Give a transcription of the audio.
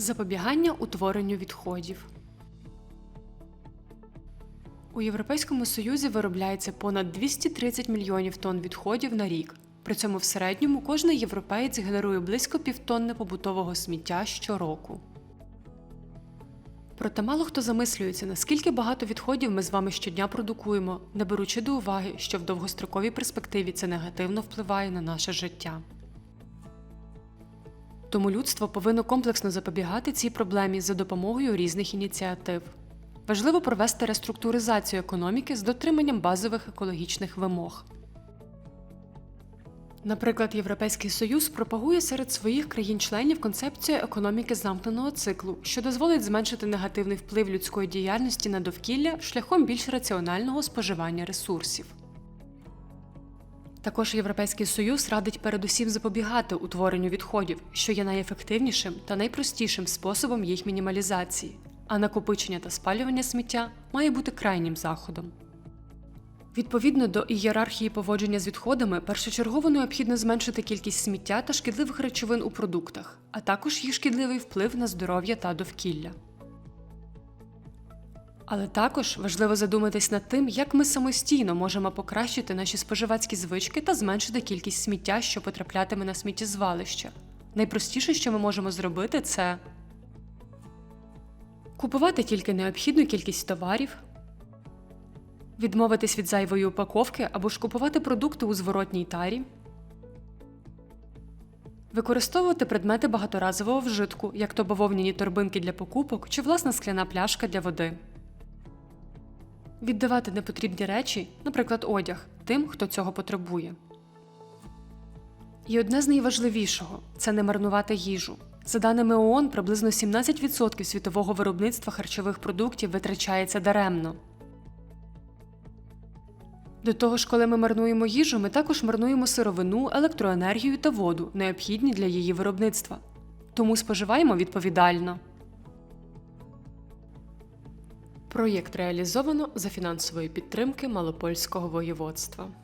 Запобігання утворенню відходів. У Європейському Союзі виробляється понад 230 мільйонів тонн відходів на рік. При цьому в середньому кожний європеєць генерує близько півтонни побутового сміття щороку. Проте мало хто замислюється, наскільки багато відходів ми з вами щодня продукуємо, не беручи до уваги, що в довгостроковій перспективі це негативно впливає на наше життя. Тому людство повинно комплексно запобігати цій проблемі за допомогою різних ініціатив. Важливо провести реструктуризацію економіки з дотриманням базових екологічних вимог. Наприклад, Європейський Союз пропагує серед своїх країн-членів концепцію економіки замкненого циклу, що дозволить зменшити негативний вплив людської діяльності на довкілля шляхом більш раціонального споживання ресурсів. Також Європейський Союз радить передусім запобігати утворенню відходів, що є найефективнішим та найпростішим способом їх мінімалізації, а накопичення та спалювання сміття має бути крайнім заходом. Відповідно до ієрархії поводження з відходами, першочергово необхідно зменшити кількість сміття та шкідливих речовин у продуктах, а також їх шкідливий вплив на здоров'я та довкілля. Але також важливо задуматись над тим, як ми самостійно можемо покращити наші споживацькі звички та зменшити кількість сміття, що потраплятиме на сміттєзвалище. Найпростіше, що ми можемо зробити, це купувати тільки необхідну кількість товарів, відмовитись від зайвої упаковки або ж купувати продукти у зворотній тарі, використовувати предмети багаторазового вжитку, як то бавовняні торбинки для покупок чи власна скляна пляшка для води. Віддавати непотрібні речі, наприклад, одяг, тим, хто цього потребує. І одне з найважливішого це не марнувати їжу. За даними ООН, приблизно 17% світового виробництва харчових продуктів витрачається даремно. До того ж, коли ми марнуємо їжу, ми також марнуємо сировину, електроенергію та воду, необхідні для її виробництва. Тому споживаємо відповідально. Проєкт реалізовано за фінансової підтримки Малопольського воєводства.